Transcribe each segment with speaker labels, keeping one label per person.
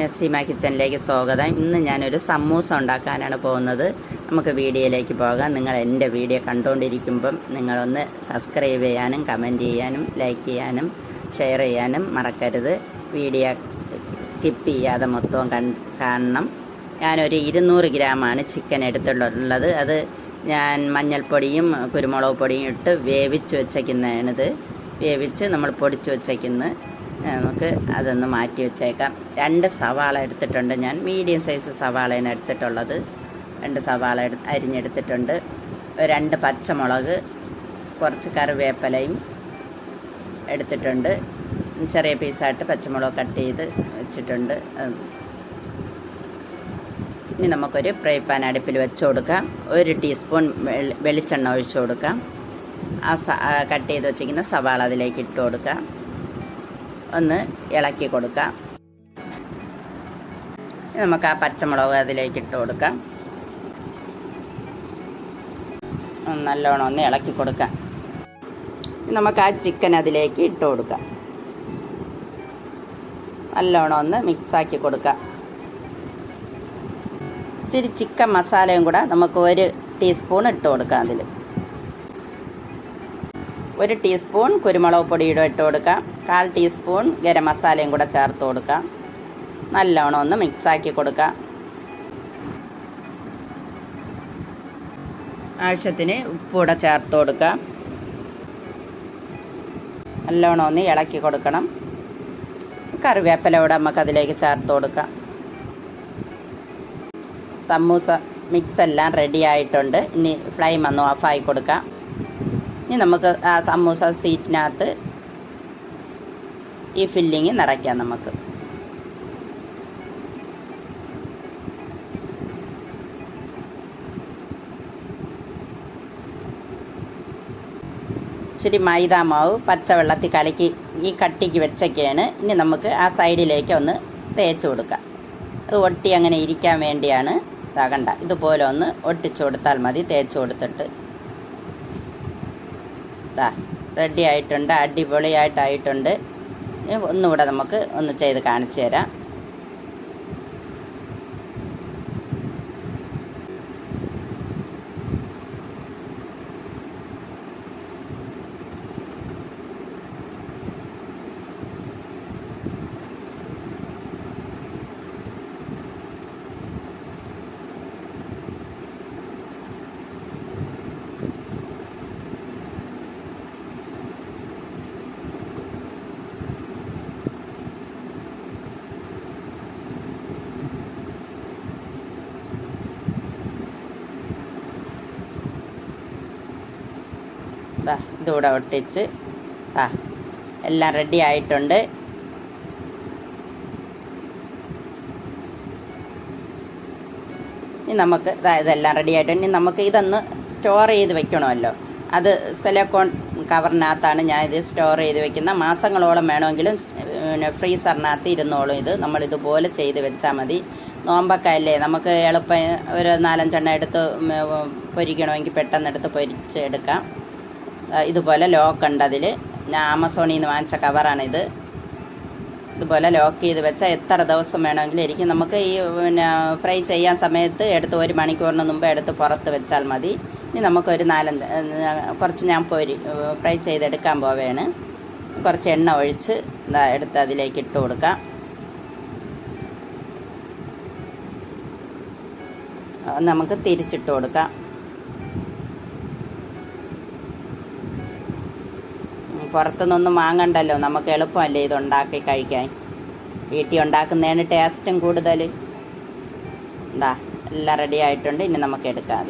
Speaker 1: നസീമ കിച്ചണിലേക്ക് സ്വാഗതം. ഇന്ന് ഞാനൊരു സമൂസ ഉണ്ടാക്കാനാണ് പോകുന്നത്. നമുക്ക് വീഡിയോയിലേക്ക് പോകാം. നിങ്ങൾ എന്റെ വീഡിയോ കണ്ടുകൊണ്ടിരിക്കുമ്പം നിങ്ങളൊന്ന് സബ്സ്ക്രൈബ് ചെയ്യാനും കമന്റ് ചെയ്യാനും ലൈക്ക് ചെയ്യാനും ഷെയർ ചെയ്യാനും മറക്കരുത്. വീഡിയോ സ്കിപ്പ് ചെയ്യാതെ മൊത്തവും കാണണം. ഞാനൊരു ഇരുന്നൂറ് ഗ്രാമാണ് ചിക്കൻ എടുത്തിട്ടുള്ളത്. അത് ഞാൻ മഞ്ഞൾപ്പൊടിയും കുരുമുളക് പൊടിയും ഇട്ട് വേവിച്ച് വെച്ചേക്കുന്നതാണിത്. വേവിച്ച് നമ്മൾ പൊടിച്ച് വെച്ചേക്കുന്ന. നമുക്ക് അതൊന്ന് മാറ്റി വെച്ചേക്കാം. രണ്ട് സവാള എടുത്തിട്ടുണ്ട് ഞാൻ. മീഡിയം സൈസ് സവാളയാണ് എടുത്തിട്ടുള്ളത്. രണ്ട് സവാള എടു അരിഞ്ഞെടുത്തിട്ടുണ്ട്. രണ്ട് പച്ചമുളക് കുറച്ച് കറിവേപ്പിലയും എടുത്തിട്ടുണ്ട്. ചെറിയ പീസായിട്ട് പച്ചമുളക് കട്ട് ചെയ്ത് വെച്ചിട്ടുണ്ട്. ഇനി നമുക്കൊരു ഫ്രൈ പാൻ അടുപ്പിൽ വെച്ച് കൊടുക്കാം. ഒരു ടീസ്പൂൺ വെളിച്ചെണ്ണ ഒഴിച്ചു കൊടുക്കാം. ആ കട്ട് ചെയ്ത് വെച്ചിരിക്കുന്ന സവാള അതിലേക്ക് ഇട്ട് കൊടുക്കാം. ഒന്ന് ഇളക്കി കൊടുക്കാം. നമുക്ക് ആ പച്ചമുളക് അതിലേക്ക് ഇട്ട് കൊടുക്കാം. നല്ലോണം ഒന്ന് ഇളക്കി കൊടുക്കാം. നമുക്ക് ആ ചിക്കൻ അതിലേക്ക് ഇട്ട് കൊടുക്കാം. നല്ലോണം ഒന്ന് മിക്സാക്കി കൊടുക്കാം. ഇച്ചിരി ചിക്കൻ മസാലയും കൂടെ നമുക്ക് ഒരു ടീസ്പൂൺ ഇട്ട് കൊടുക്കാം അതിൽ ഒരു ടീസ്പൂൺ കുരുമുളക് പൊടിയുടെ ഇട്ട് കൊടുക്കാം. കാൽ ടീസ്പൂൺ ഗരം മസാലയും കൂടെ ചേർത്ത് കൊടുക്കാം. നല്ലോണം ഒന്ന് മിക്സാക്കി കൊടുക്കാം. ആവശ്യത്തിന് ഉപ്പൂടെ ചേർത്ത് കൊടുക്കാം. നല്ലോണം ഒന്ന് ഇളക്കി കൊടുക്കണം. കറിവേപ്പില കൂടെ നമുക്ക് അതിലേക്ക് ചേർത്ത് കൊടുക്കാം. സമൂസ മിക്സ് എല്ലാം റെഡി ആയിട്ടുണ്ട്. ഇനി ഫ്ലെയിം ഒന്ന് ഓഫായി കൊടുക്കാം. ഇനി നമുക്ക് ആ സമൂസ സീറ്റിനകത്ത് ഈ ഫില്ലിങ് നിറയ്ക്കാം നമുക്ക്. ഇച്ചിരി മൈദാമാവ് പച്ചവെള്ളത്തിൽ കലക്കി ഈ കട്ടിക്ക് വെച്ചൊക്കെയാണ് ഇനി നമുക്ക് ആ സൈഡിലേക്ക് ഒന്ന് തേച്ച് കൊടുക്കാം. അത് ഒട്ടി അങ്ങനെ ഇരിക്കാൻ വേണ്ടിയാണ്. ഇതാകണ്ട ഇതുപോലെ ഒന്ന് ഒട്ടിച്ചു കൊടുത്താൽ മതി തേച്ച് കൊടുത്തിട്ട്. ഇതാ റെഡി ആയിട്ടുണ്ട് അടിപൊളിയായിട്ടായിട്ടുണ്ട്. ഒന്നുകൂടെ നമുക്ക് ഒന്ന് ചെയ്ത് കാണിച്ചു തരാം. ദാ ഇതുകൂടെ ഒട്ടിച്ച് ആ എല്ലാം റെഡി ആയിട്ടുണ്ട്. ഇനി നമുക്ക് ദാ ഇതെല്ലാം റെഡി ആയിട്ടുണ്ട്. ഇനി നമുക്ക് ഇതൊന്ന് സ്റ്റോർ ചെയ്ത് വെക്കണമല്ലോ. അത് സെലക്കോൺ കവറിനകത്താണ് ഞാൻ ഇത് സ്റ്റോർ ചെയ്ത് വെക്കുന്ന. മാസങ്ങളോളം വേണമെങ്കിലും പിന്നെ ഫ്രീസറിനകത്ത് ഇരുന്നോളും ഇത്. നമ്മൾ ഇതുപോലെ ചെയ്ത് വെച്ചാൽ മതി. നോമ്പൊക്കെ അല്ലേ നമുക്ക് എളുപ്പം ഒരു നാലഞ്ചെണ്ണം എടുത്ത് പൊരിക്കണമെങ്കിൽ പെട്ടെന്ന് എടുത്ത് പൊരിച്ച് എടുക്കാം ആ, ഇതുപോലെ ലോക്ക് ഉണ്ട് അതിൽ ഞാൻ ആമസോണിൽ നിന്ന് വാങ്ങിച്ച കവറാണിത് ഇതുപോലെ ലോക്ക് ചെയ്ത് വെച്ചാൽ എത്ര ദിവസം വേണമെങ്കിലും ഇരിക്കും. നമുക്ക് ഈ പിന്നെ ഫ്രൈ ചെയ്യാൻ സമയത്ത് എടുത്ത് ഒരു മണിക്കൂറിന് മുമ്പ് എടുത്ത് പുറത്ത് വെച്ചാൽ മതി. ഇനി നമുക്കൊരു നാലഞ്ച് കുറച്ച് ഞാൻ പൊരി ഫ്രൈ ചെയ്തെടുക്കാൻ പോവുകയാണ് കുറച്ച് എണ്ണ ഒഴിച്ച് എടുത്ത് അതിലേക്ക് ഇട്ട് കൊടുക്കാം. നമുക്ക് തിരിച്ചിട്ട് കൊടുക്കാം. പുറത്തുനിന്നൊന്നും വാങ്ങണ്ടല്ലോ. നമുക്ക് എളുപ്പമല്ലേ ഇത് ഉണ്ടാക്കി കഴിക്കാൻ. വീട്ടിൽ ഉണ്ടാക്കുന്നതിന് ടേസ്റ്റും കൂടുതൽ. എന്താ എല്ലാം റെഡി ആയിട്ടുണ്ട്. ഇനി നമുക്ക് എടുക്കാം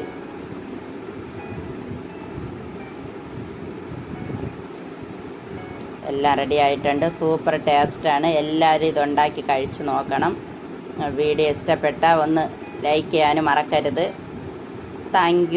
Speaker 1: എല്ലാം റെഡി ആയിട്ടുണ്ട്. സൂപ്പർ ടേസ്റ്റാണ് എല്ലാവരും ഇതുണ്ടാക്കി കഴിച്ചു നോക്കണം. വീഡിയോ ഇഷ്ടപ്പെട്ടാൽ ഒന്ന് ലൈക്ക് ചെയ്യാനും മറക്കരുത്. താങ്ക്